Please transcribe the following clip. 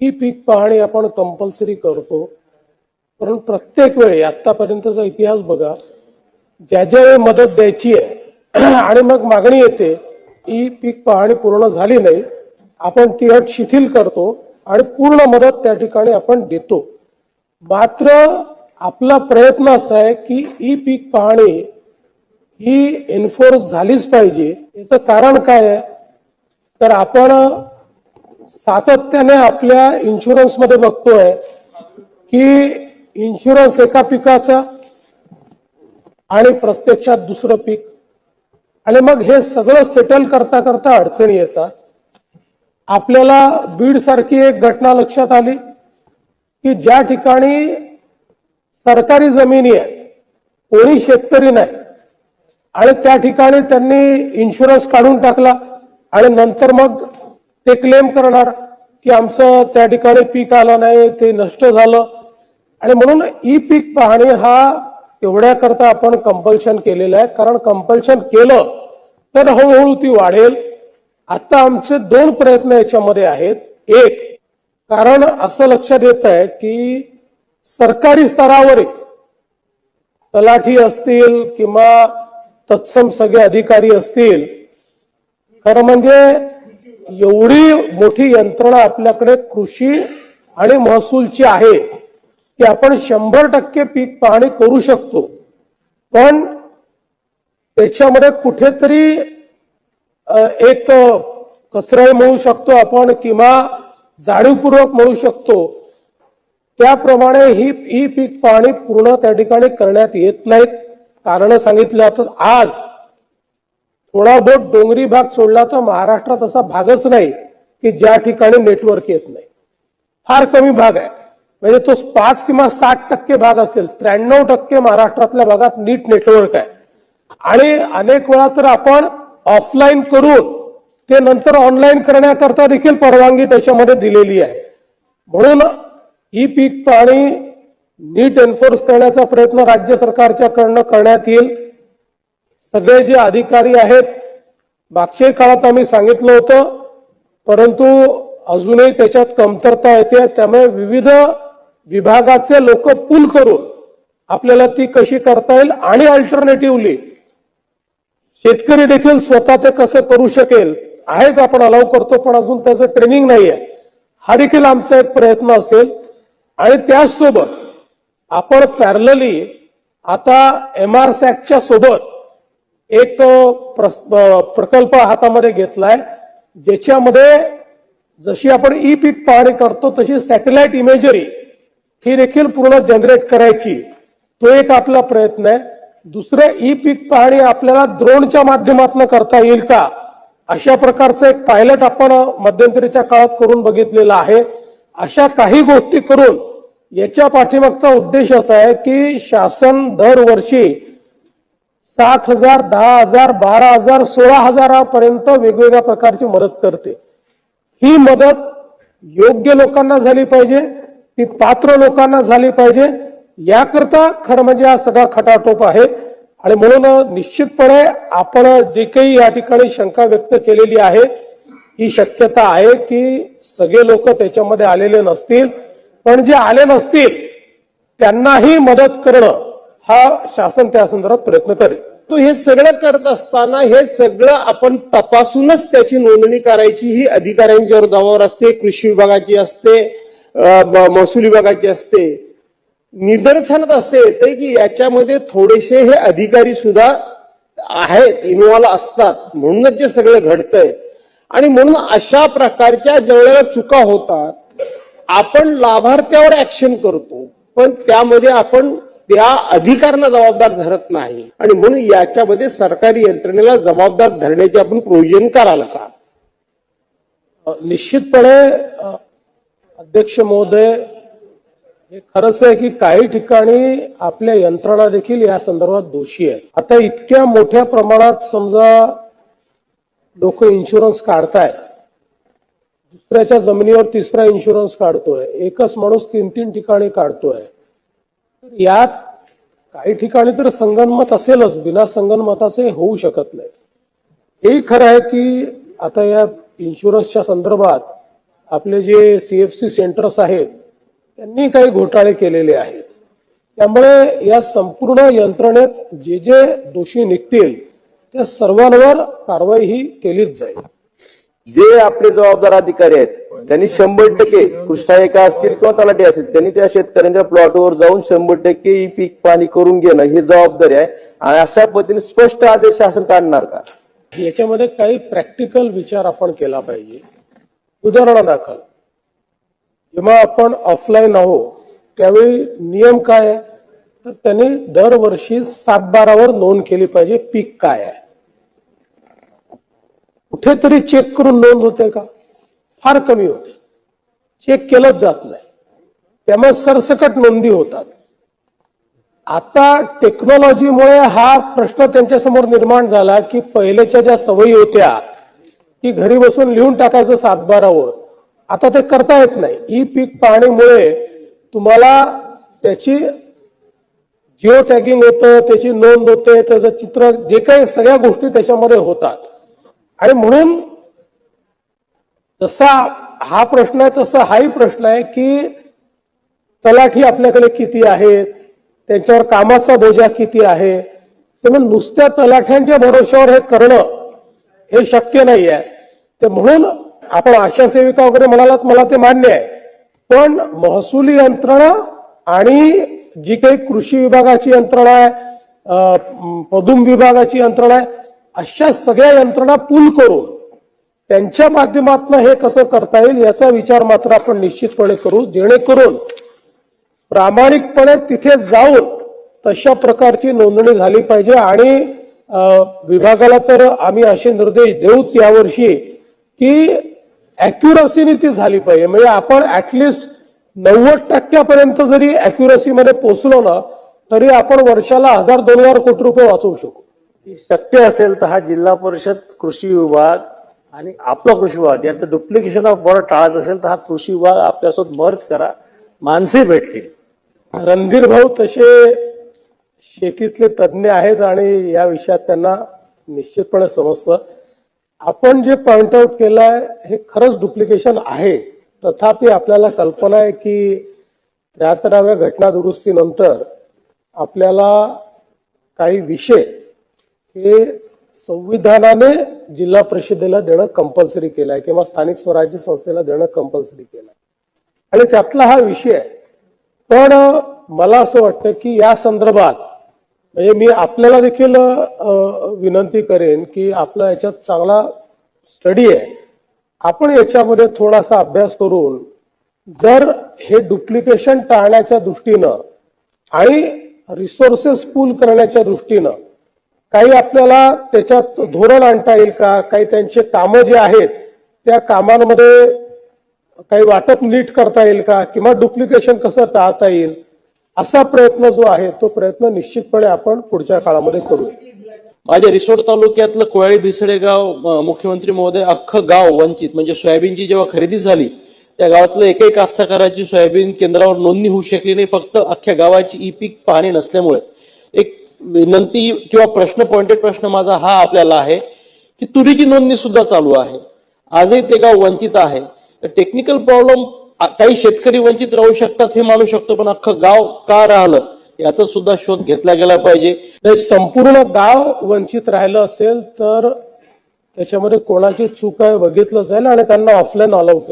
ही पीक पाहणी आपण कंपल्सरी करतो. पण प्रत्येक वेळी आतापर्यंतचा इतिहास बघा ज्या ज्या वेळी मदत द्यायची आहे आणि मग मागणी येते ही पीक पाहणी पूर्ण झाली नाही आपण ती अट शिथिल करतो आणि पूर्ण मदत त्या ठिकाणी आपण देतो. मात्र आपला प्रयत्न असा आहे की ही पीक पाहणी ही एन्फोर्स झालीच पाहिजे. याचं कारण काय आहे? तर आपण सातत्याने आपल्या इन्शुरन्समध्ये बघतोय की इन्शुरन्स एका पिकाचा आणि प्रत्यक्षात दुसरं पीक. आणि मग हे सगळं सेटल करता करता अडचणी येतात. आपल्याला बीड सारखी एक घटना लक्षात आली की ज्या ठिकाणी सरकारी जमिनी आहे कोणी शेतकरी नाही आणि त्या ठिकाणी त्यांनी इन्शुरन्स काढून टाकला आणि नंतर मग ते क्लेम करणार की आमचं त्या ठिकाणी पीक आलं नाही ते नष्ट झालं. आणि म्हणून ई पीक पाहणी हा तेवढ्याकरता आपण कंपल्शन केलेलं आहे. कारण कंपल्शन केलं तर हळूहळू ती वाढेल. आता आमचे दोन प्रयत्न याच्यामध्ये आहेत. एक कारण असं लक्षात येत आहे की सरकारी स्तरावर तलाठी असतील किंवा तत्सम सगळे अधिकारी असतील खरं म्हणजे एवढी मोठी यंत्रणा आपल्याकडे कृषी आणि महसूलची आहे की आपण शंभर टक्के पीक पाहणी करू शकतो. पण त्याच्यामध्ये कुठेतरी एक कचराही म्हणू शकतो आपण किंवा जाणीवपूर्वक म्हणू शकतो. त्याप्रमाणे ही ही पीक पाहणी पूर्ण त्या ठिकाणी करण्यात येत नाहीत. कारण सांगितलं जातात आज थोडा बहुत डोंगरी भाग सोडला तर महाराष्ट्रात असा भागच नाही की ज्या ठिकाणी नेटवर्क येत नाही. फार कमी भाग आहे. म्हणजे तो पाच किंवा साठ टक्के भाग असेल त्र्याण्णव टक्के महाराष्ट्रातल्या भागात नीट नेटवर्क आहे. आणि अनेक वेळा तर आपण ऑफलाईन करून ते नंतर ऑनलाईन करण्याकरता देखील परवानगी त्याच्यामध्ये दिलेली आहे. म्हणून ही पीक पाणी नीट एन्फोर्स करण्याचा प्रयत्न राज्य सरकारच्या कडनं करण्यात येईल. सगळे जे अधिकारी आहेत मागच्या काळात आम्ही सांगितलं होतं परंतु अजूनही त्याच्यात कमतरता येते त्यामुळे विविध विभागाचे लोक पूल करून आपल्याला ती कशी करता येईल आणि अल्टरनेटिव्हली शेतकरी देखील स्वतः ते कसं करू शकेल आहेच आपण अलाव करतो पण अजून त्याचं ट्रेनिंग नाही आहे हा देखील आमचा एक प्रयत्न असेल. आणि त्याचसोबत आपण पॅरलली आता एम आर सॅकच्या सोबत एक प्रस- प्रकल्प हातामध्ये घेतलाय ज्याच्यामध्ये जशी आपण ई पीक पाहणी करतो तशी सॅटेलाइट इमेजरी ही देखील पूर्ण जनरेट करायची. तो एक आपला प्रयत्न आहे. दुसरं ई पीक पाहणी आपल्याला ड्रोनच्या माध्यमातून करता येईल का? अशा प्रकारचं एक पायलट आपण मध्यंतरीच्या काळात करून बघितलेलं आहे. अशा काही गोष्टी करून याच्या पाठीमागचा उद्देश असा आहे की शासन दरवर्षी सात हजार दहा हजार बारा हजार सोळा हजारापर्यंत वेगवेगळ्या प्रकारची मदत करते. ही मदत योग्य लोकांना झाली पाहिजे ती पात्र लोकांना झाली पाहिजे. याकरता खरं म्हणजे हा सगळा खटाटोप आहे. आणि म्हणून निश्चितपणे आपण जे काही या ठिकाणी शंका व्यक्त केलेली आहे ही शक्यता आहे की सगळे लोक त्याच्यामध्ये आलेले नसतील. पण जे आले नसतील त्यांनाही मदत करणं हा शासन त्या संदर्भात प्रयत्न करेल. तो हे सगळं करत असताना हे सगळं आपण तपासूनच त्याची नोंदणी करायची. ही अधिकाऱ्यांच्या जबाबदार असते कृषी विभागाची असते महसूल विभागाची असते. निदर्शनात असे येते की याच्यामध्ये थोडेसे हे अधिकारी सुद्धा आहेत इन्व्हॉल्व असतात. म्हणूनच जे सगळं घडतंय. आणि म्हणून अशा प्रकारच्या ज्यावेळेला चुका होतात आपण लाभार्थ्यावर ऍक्शन करतो. पण त्यामध्ये आपण त्या अधिकाऱ्यांना जबाबदार धरत नाही. आणि म्हणून याच्यामध्ये सरकारी यंत्रणेला जबाबदार धरण्याचे आपण प्रोव्हिजन कराल का? निश्चितपणे अध्यक्ष महोदय हे खरंच आहे की काही ठिकाणी आपल्या यंत्रणा देखील या संदर्भात दोषी आहेत. आता इतक्या मोठ्या प्रमाणात समजा लोक इन्शुरन्स काढतायत. दुसऱ्याच्या जमिनीवर तिसरा इन्शुरन्स काढतोय. एकच माणूस तीन तीन ठिकाणी काढतोय. तर यात काही ठिकाणी तर संगनमत असेलच. बिना संगनमताचे होऊ शकत नाही. हे खरं आहे की आता या इन्शुरन्सच्या संदर्भात आपले जे सीएफसी सेंटर्स आहेत त्यांनी काही घोटाळे केलेले आहेत. त्यामुळे या संपूर्ण यंत्रणेत जे जे दोषी निघतील त्या सर्वांवर कारवाई ही केलीच जाईल. जे आपले जबाबदार अधिकारी आहेत त्यांनी शंभर टक्के कृषी सहाय्यक असतील किंवा तलाठी असतील त्यांनी त्या शेतकऱ्यांच्या प्लॉटवर जाऊन शंभर टक्के ही पीक पाणी करून घेणं ही जबाबदारी आहे. आणि अशा पद्धतीने स्पष्ट आदेश शासन काढणार का? याच्यामध्ये काही प्रॅक्टिकल विचार आपण केला पाहिजे. उदाहरणादाखल जेव्हा आपण ऑफलाईन आहोत त्यावेळी नियम काय आहे? तर त्यांनी दरवर्षी सात बारावर नोंद केली पाहिजे पीक काय आहे. कुठेतरी चेक करून नोंद होते का? फार कमी होते. चेक केलंच जात नाही. त्यामुळे सरसकट नोंदी होतात. आता टेक्नॉलॉजीमुळे हा प्रश्न त्यांच्यासमोर निर्माण झाला की पहिलेच्या ज्या सवयी होत्या की घरी बसून लिहून टाकायचं सातबारावर आता ते करता येत नाही. ई पीक पाहणीमुळे तुम्हाला त्याची जिओ टॅगिंग होतं त्याची नोंद होते त्याचं चित्र जे काही सगळ्या गोष्टी त्याच्यामध्ये होतात. आणि म्हणून जसा हा प्रश्न आहे तसा हाही प्रश्न आहे की तलाठी आपल्याकडे किती आहेत त्यांच्यावर कामाचा बोजा किती आहे? त्यामुळे नुसत्या तलाठ्यांच्या भरोश्यावर हे करणं हे शक्य नाही आहे ते म्हणून आपण आशा सेविका वगैरे म्हणालात मला ते मान्य आहे. पण महसुली यंत्रणा आणि जी काही कृषी विभागाची यंत्रणा आहे पदुम विभागाची यंत्रणा आहे अशा सगळ्या यंत्रणा पूल करून त्यांच्या माध्यमातून हे कसं करता येईल याचा विचार मात्र आपण निश्चितपणे करू. जेणेकरून प्रामाणिकपणे तिथे जाऊन तशा प्रकारची नोंदणी झाली पाहिजे आणि विभागाला तर आम्ही असे निर्देश देऊच यावर्षी की अॅक्युरसीने ती झाली पाहिजे. म्हणजे आपण ऍटलिस्ट नव्वद टक्क्यापर्यंत जरी अॅक्युरसीमध्ये पोचलो पोहोचलो ना तरी आपण वर्षाला हजार दोन हजार कोटी रुपये वाचवू शकू. शक्य असेल तर हा जिल्हा परिषद कृषी विभाग आणि आपला कृषी विभाग यांचं डुप्लिकेशन ऑफ वर्क टाळायचं असेल तर हा कृषी विभाग आपल्यासोबत मर्ज करा. माणसे भेटतील. रणधीर भाऊ तसे शेतीतले तज्ज्ञ आहेत आणि या विषयात त्यांना निश्चितपणे समजतं. आपण जे पॉइंट आउट केलाय हे खरंच डुप्लिकेशन आहे. तथापि आपल्याला कल्पना आहे की त्र्याहत्तराव्या घटना दुरुस्तीनंतर आपल्याला काही विषय हे संविधानाने जिल्हा परिषदेला देणं कंपल्सरी केलं आहे किंवा स्थानिक स्वराज्य संस्थेला देणं कंपल्सरी केलं आणि त्यातला हा विषय आहे. पण मला असं वाटतं की या संदर्भात म्हणजे मी आपल्याला देखील विनंती करेन की आपला याच्यात चांगला स्टडी आहे. आपण याच्यामध्ये थोडासा अभ्यास करून जर हे डुप्लिकेशन टाळण्याच्या दृष्टीनं आणि रिसोर्सेस पूल करण्याच्या दृष्टीनं काही आपल्याला त्याच्यात धोरण आणता येईल का? काही त्यांचे कामं जे आहेत त्या कामांमध्ये काही वाटप नीट करता येईल का? किंवा डुप्लिकेशन कसं टाळता येईल? असा प्रयत्न जो आहे तो प्रयत्न निश्चितपणे आपण पुढच्या काळामध्ये करू. माझ्या रिसोड तालुक्यातलं कोयाळी भिसडे गाव मुख्यमंत्री महोदय अख्खं गाव वंचित. म्हणजे सोयाबीनची जेव्हा खरेदी झाली त्या गावातलं एकही कास्तकाराची सोयाबीन केंद्रावर नोंदणी होऊ शकली नाही. फक्त अख्ख्या गावाची ई पीक पाहणी नसल्यामुळे. एक विनंती किंवा प्रश्न पॉइंटेड प्रश्न माझा हा आपल्याला आहे की तुरीची नोंदणी सुद्धा चालू आहे. आजही ते गाव वंचित आहे. तर टेक्निकल प्रॉब्लेम काही शेतकरी वंचित राहू शकतात हे मानू शकतो पण अख्खं गाव का राहिलं याचा सुद्धा शोध घेतला गेला पाहिजे. संपूर्ण गाव वंचित राहिलं असेल तर त्याच्यामध्ये कोणाची चूक आहे बघितलं जाईल आणि त्यांना ऑफलाईन अलाव केलं.